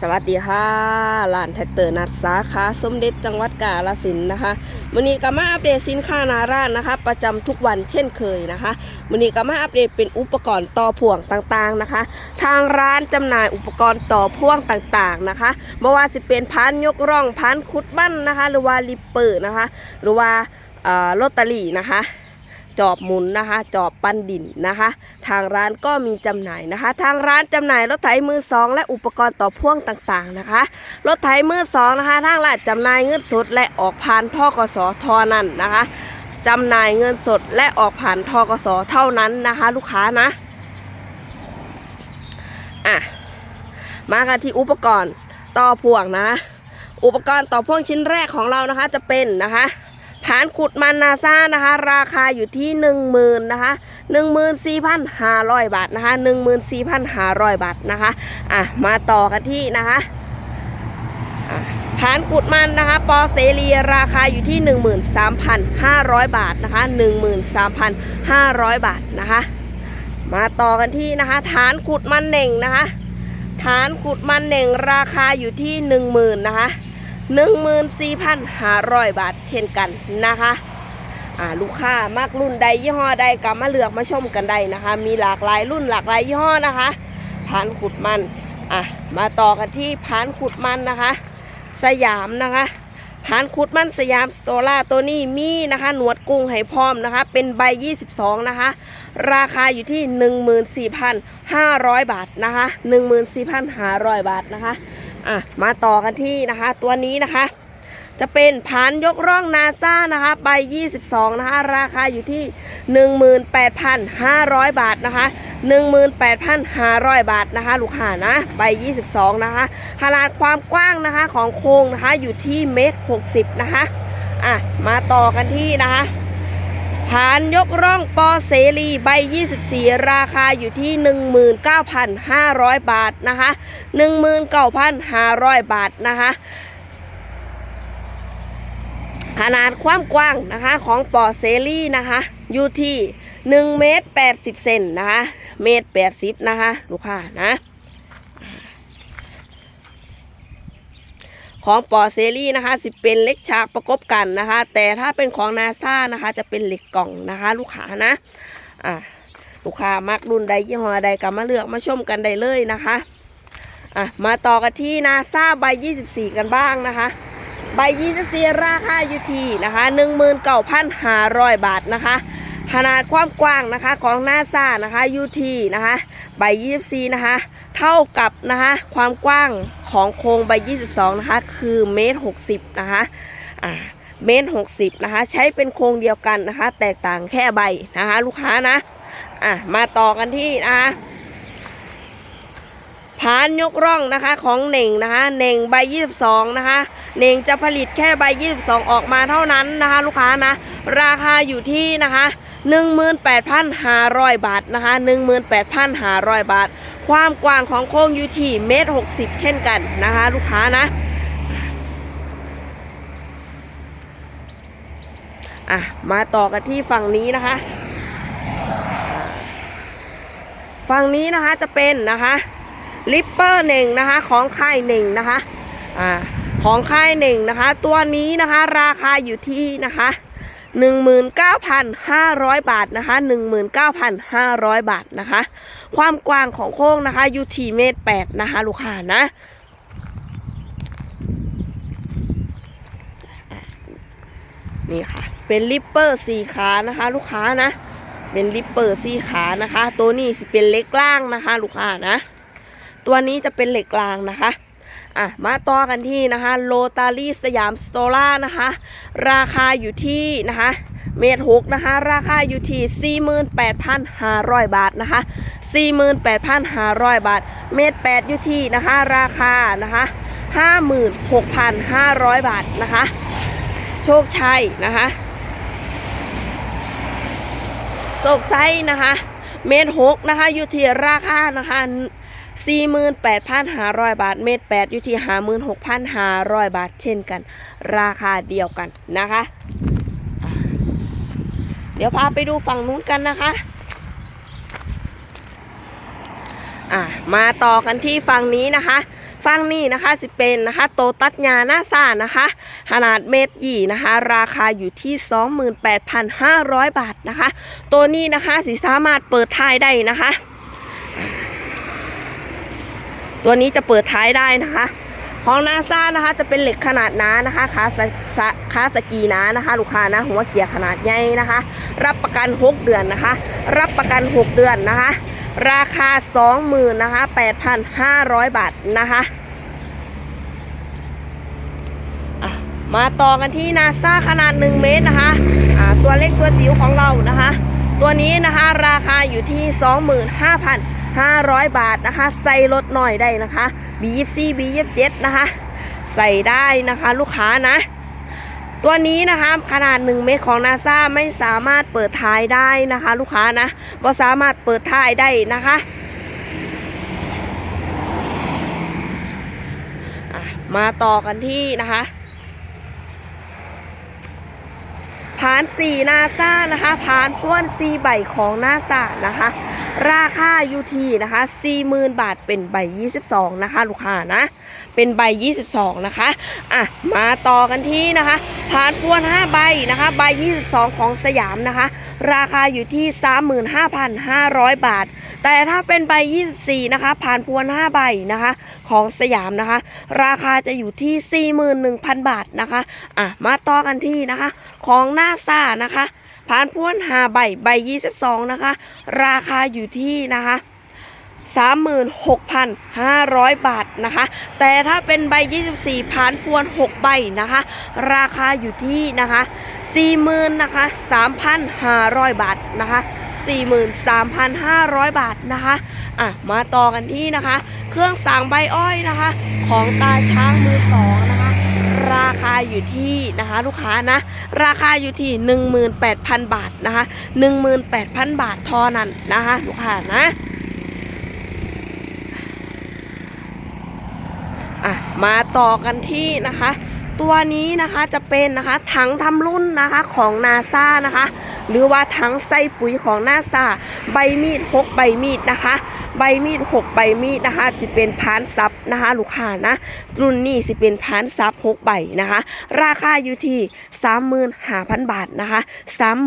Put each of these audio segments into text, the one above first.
สวัสดีค่ะร้านแท็กเตอร์นัดสาขาสมเด็จจังหวัดกาฬสินนะคะวันนี้ก็มาอัปเดตสินค้านาร้านนะคะ ประจำทุกวันเช่นเคยนะคะวันนี้ก็มาอัปเดตเป็นอุปกรณ์ต่อพ่วงต่างๆนะคะ ทางร้านจำหน่ายอุปกรณ์ต่อพ่วงต่างๆนะคะไม่ว่าจะเป็นพันยกร่องพันคุดบั้นนะคะ หรือว่าลิปเปอร์นะคะ หรือว่าเอ่อลอตเตอรี่นะคะ จอบหมุนนะคะ จอบปั้นดินนะคะ ทางร้านก็มีจำหน่ายนะคะ ทางร้านจำหน่ายรถไถมือสองและอุปกรณ์ต่อพ่วงต่างๆนะคะ รถไถมือสองนะคะ ทางร้านจำหน่ายเงินสดและออกผ่านท่อกสทอนั่นนะคะจำหน่ายเงินสดและออกผ่านทกสเท่านั้นนะคะ ลูกค้านะอะมากันที่อุปกรณ์ต่อพ่วงนะ อุปกรณ์ต่อพ่วงชิ้นแรกของเรานะคะจะเป็นนะคะ ฐานขุดมันนาซานะคะ ราคาอยู่ที่ 1 0,000นะคะ14,500 บาทนะคะ14,500 บาทนะคะอะมาต่อกันที่นะคะฐานขุดมันนะคะปอเสรีราคาอยู่ที่ 13,500 บาทนะคะ13,500 บาทนะคะมาต่อกันที่นะคะฐานขุดมันเน่งนะคะฐานขุดมันเน่งราคาอยู่ที่ 10,000นะคะ 14,500 บาทเช่นกันนะคะลูกค้ามากรุ่นใดยี่ห้อใดก็มาเลือกมาชมกันได้นะคะ มีหลากหลายรุ่นหลากหลายยี่ห้อนะคะฐานขุดมันอะมาต่อกันที่ฐานขุดมันนะคะ สยามนะคะฐานขุดมันสยามสโตล่าตัวนี้มีนะคะ หนวดกุ้งให้พร้อมนะคะ เป็นใบ 22 นะคะ ราคาอยู่ที่ 14,500 บาทนะคะ 14,500 บาทนะคะ อะมาต่อกันที่นะคะ ตัวนี้นะคะ จะเป็นผานยกร่องนาซานะคะใบ 22 นะคะ ราคาอยู่ที่ 18,500 บาทนะคะ 18,500 บาทนะคะ ลูกค้านะใบ 22 นะคะ ขนาดความกว้างนะคะของโครงนะคะอยู่ที่เมตร 60 นะคะอะมาต่อกันที่นะคะ ฐานยกร่องปอเสรีใบ 24 ราคาอยู่ที่ 19,500 บาทนะคะ 19,500 บาทนะคะขนาดความกว้างนะคะของปอเสรีนะคะอยู่ที่1เมตร80เซนนะคะเมตร80นะคะลูกค้านะ ของปอเซรี่นะคะสิเป็นเหล็กฉากประกบกันนะคะ แต่ถ้าเป็นของนาซานะคะ จะเป็นเหล็กกล่องนะคะ ลูกค้านะอ่าลูกค้ามักรุ่นใดยี่ห้อใดก็มาเลือกมาชมกันได้เลยนะคะอะมาต่อกันที่นาซาใบ 24 กันบ้างนะคะใบ 24 ราคาอยู่ที่นะคะ19,500 บาทนะคะ ขนาดความกว้างนะคะของนาซานะคะอยู่ที่นะคะใบ 24 นะคะ เท่ากับนะคะความกว้าง ของโครงใบ 22 นะคะ คือเมตร 60 นะคะอ่าเมตร 60 นะคะ ใช้เป็นโครงเดียวกันนะคะ แตกต่างแค่ใบนะคะ ลูกค้านะอะมาต่อกันที่นะคะผานยกร่องนะคะของเหน่งนะคะเหน่งใบ 22 นะคะเหน่งจะผลิตแค่ใบ 22 ออกมาเท่านั้นนะคะ ลูกค้านะ ราคาอยู่ที่นะคะ 18,500 บาทนะคะ 18,500 บาท ความกว้างของโค้งอยู่ที่เมตร60เช่นกันนะคะ ลูกค้านะอะมาต่อกันที่ฝั่งนี้นะคะ ฝั่งนี้นะคะจะเป็นนะคะลิปเปอร์หนึ่งนะคะของค่ายหนึ่งนะคะอ่าของค่ายหนึ่งนะคะ ตัวนี้นะคะราคาอยู่ที่นะคะ 19,500 บาทนะคะ19,500 บาทนะคะ ความกว้างของโค้งนะคะอยู่ที่เมตร8นะคะลูกค้านะนี่ค่ะเป็นลิปเปอร์สี่ขานะคะลูกค้านะ เป็นลิปเปอร์สี่ขานะคะ ตัวนี้สิเป็นเล็กล่างนะคะ ลูกค้านะ ตัวนี้จะเป็นเหล็กกลางนะคะ อะมาต่อกันที่นะคะโลตารี่สยามสโตล่านะคะ ราคาอยู่ที่นะคะเมตรหกนะคะ ราคาอยู่ที่ 48,500 บาทนะคะ 48,500 บาท เมตรแปดอยู่ที่นะคะ ราคานะคะ56,500 บาทนะคะ โชคชัยนะคะโศกไซนะคะ เมตรหกนะคะ อยู่ที่ราคานะคะ 48,500 บาท เมตร8อยู่ที่ 56,500 บาทเช่นกัน ราคาเดียวกันนะคะ เดี๋ยวพาไปดูฝั่งนู้นกันนะคะอะมาต่อกันที่ฝั่งนี้นะคะฟังนี่นะคะสิเป็นนะคะโตตัดยาหน้าซ่านะคะ ขนาดเมตรยี่นะคะ ราคาอยู่ที่ 28,500 บาทนะคะ ตัวนี้นะคะสิสามารถเปิดท้ายได้นะคะ ตัวนี้จะเปิดท้ายได้นะคะของนาซานะคะจะเป็นเหล็กขนาดหนานะคะขาสขาสกีหนานะคะ ลูกค้านะหัวเกียร์ขนาดใหญ่นะคะ รับประกัน 6 เดือนนะคะ รับประกัน 6 เดือนนะคะ ราคา 20,000นะคะ8,500 บาทนะคะมาต่อกันที่นาซาขนาด 1 เมตรนะคะตัวเล็กตัวจิ๋วของเรานะคะ ตัวนี้นะคะราคาอยู่ที่ 500 บาทนะคะ ใส่รถหน่อยได้นะคะ B24 B27 นะคะ ใส่ได้นะคะลูกค้านะ ตัวนี้นะคะขนาด 1 เมตรของนาซาไม่สามารถเปิดท้ายได้นะคะ ลูกค้านะบ่สามารถเปิดท้ายได้นะคะอะมาต่อกันที่นะคะผาน4นาซานะคะผานพ้วน4ใบของนาซานะคะ ราคาอยู่ที่นะคะ 40,000 บาทเป็นใบ 22 นะคะ ลูกค้านะ เป็นใบ 22 นะคะ อะ มาต่อกันที่นะคะผ่านพวน 5 ใบนะคะ ใบ 22 ของสยามนะคะ ราคาอยู่ที่ 35,500 บาท แต่ถ้าเป็นใบ 24 นะคะ ผ่านพวน 5 ใบนะคะ ของสยามนะคะ ราคาจะอยู่ที่ 41,000 บาทนะคะ อะ มาต่อกันที่นะคะ ของหน้าซ่านะคะ ผ่านพ้วนหาใบใบ22นะคะ ราคาอยู่ที่นะคะ36,500 บาทนะคะ แต่ถ้าเป็นใบ 24ผ่านพวน 6 ใบนะคะ ราคาอยู่ที่นะคะ40,000นะคะ3,500 บาทนะคะ 43,500 บาทนะคะอะมาต่อกันที่นะคะ เครื่องสางใบอ้อยนะคะ ของตาช้างมือสองนะคะาอยู่ที่นะคะลูกค้านะ ราคาอยู่ที่ 18,000 บาทนะคะ 18,000 บาททอนั้นนะคะลูกค้านะอะมาต่อกันที่นะคะตัวนี้นะคะจะเป็นนะคะถังทำรุ่นนะคะของนาซานะคะ หรือว่าถังใส่ปุ๋ยของนาซาใบมีด6ใบมีดนะคะ ใบมีด6ใบมีดนะคะจะเป็นพานซับนะคะลูกค้านะรุ่นนี้สิเป็นพานซับ6ใบนะคะ ราคาอยู่ที่35,000บาทนะคะ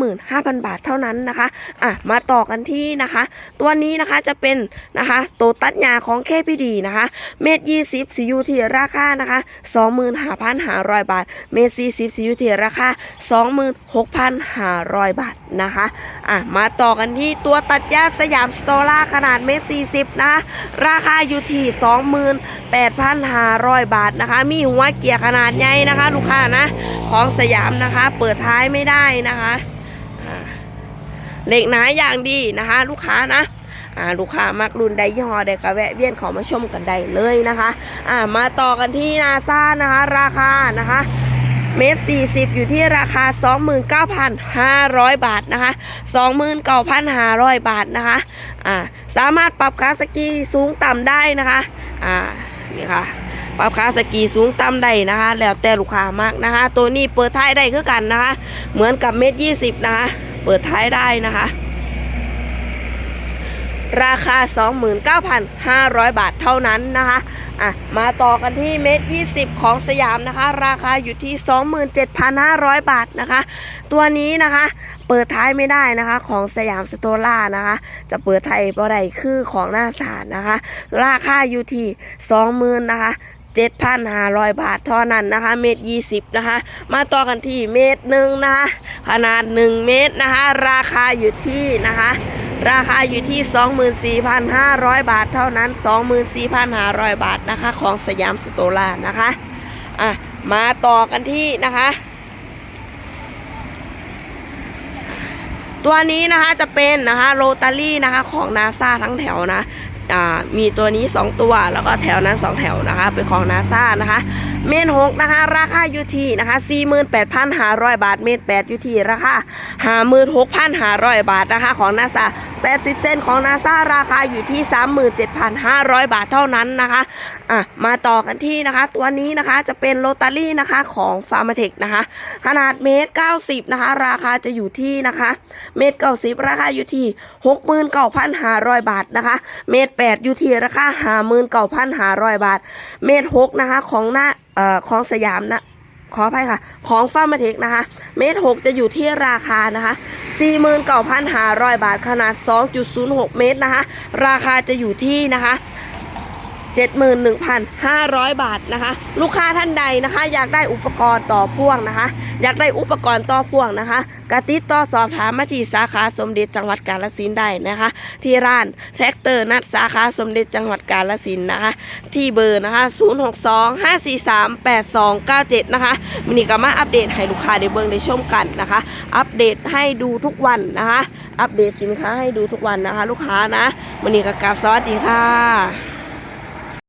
35,000บาทเท่านั้นนะคะอะมาต่อกันที่นะคะ ตัวนี้นะคะจะเป็นนะคะโตตัดยาของเคพีดีนะคะ เม็ดยี่สิบซียูที่ราคานะคะสองหมื่นห้าพันห้าร้อยบาท เม็ดสี่สิบซียูที่ราคาสองหมื่นหกพันห้าร้อยบาทนะคะอะมาต่อกันที่ตัวตัดหญ้าสยามสโตล่าขนาดเม็ดสี่สิบนะ ราคาอยู่ที่สองหมื่นแปดพันห้าร้อยบาทนะคะ มีหัวเกียร์ขนาดใหญ่นะคะ ลูกค้านะ ของสยามนะคะ เปิดท้ายไม่ได้นะคะเหล็กหนาอย่างดีนะคะ ลูกค้านะอ่าลูกค้ามักรุ่นใดยี่ห้อใดก็แวะเวียนเขอมาชมกันได้เลยนะคะอ่ามาต่อกันที่นาซานะคะ ราคานะคะ เมตร40 อยู่ที่ราคา 29,500 บาทนะคะ 29,500 บาทนะคะอ่าสามารถปรับคาสกีสูงต่ำได้นะคะอ่านี่ค่ะปรับคาสกีสูงต่ำได้นะคะ แล้วแต่ลูกค้ามากนะคะ ตัวนี้เปิดท้ายได้คือกันนะคะ เหมือนกับเมตร20 นะคะ เปิดท้ายได้นะคะ ราคา 29,500 บาทเท่านั้นนะคะอะมาต่อกันที่เมตร20 ของสยามนะคะ ราคาอยู่ที่ 27,500 บาทนะคะ ตัวนี้นะคะเปิดท้ายไม่ได้นะคะของสยามสโตล่านะคะ จะเปิดไทยบ่ได้คือของหน้าศาลนะคะ ราคาอยู่ที่ 20,000นะคะ7,500 บาทเท่านั้นนะคะ เมตร 20 นะคะ มาต่อกันที่เมตรหนึ่งนะคะ ขนาด 1 เมตรนะคะ ราคาอยู่ที่นะคะ ราคาอยู่ที่ 24,500 บาทเท่านั้น 24,500 บาทนะคะของสยามสโตล่านะคะอะมาต่อกันที่นะคะ ตัวนี้นะคะจะเป็นนะคะโรตารี่นะคะของนาซาทั้งแถวนะอ่ามีตัวนี้ 2 ตัวแล้วก็แถวนั้น 2 แถวนะคะเป็นของนาซานะคะเมนหกนะคะ ราคาอยู่ที่นะคะ48,500บาท เมตร8อยู่ที่ราคา56,500บาทนะคะของนาซา80เซนของนาซาราคาอยู่ที่37,500บาทเท่านั้นนะคะอะมาต่อกันที่นะคะ ตัวนี้นะคะจะเป็นโรตารี่นะคะของฟาร์มาเทคนะคะ ขนาดเมตร90นะคะ ราคาจะอยู่ที่นะคะ เมตร90ราคาอยู่ที่69,500บาทนะคะ เมตร8อยู่ที่ราคา59,500บาท เมตร6นะคะของหน้า ออของสยามนะขออภัยค่ะ ของฟาร์มาเทคนะคะ เมตร6จะอยู่ที่ราคานะคะ49,500 บาทขนาด 2.06 เมตรนะคะ ราคาจะอยู่ที่นะคะ 71,500 บาทนะคะ ลูกค้าท่านใดนะคะ อยากได้อุปกรณ์ต่อพ่วงนะคะ อยากได้อุปกรณ์ต่อพ่วงนะคะกติดต่อสอบถามมาที่สาขาสมเด็จจังหวัดกาฬสินได้นะคะ ที่ร้านแท็กเตอร์นัดสาขาสมเด็จจังหวัดกาฬสินนะคะ ที่เบอร์นะคะ 062-543-8297 นะคะวันนี้ก็มาอัปเดตให้ลูกค้าได้เบิ่งได้ชมกันนะคะ อัปเดตให้ดูทุกวันนะคะ อัปเดตสินค้าให้ดูทุกวันนะคะ ลูกค้านะวันนี้ก็กราบสวัสดีค่ะ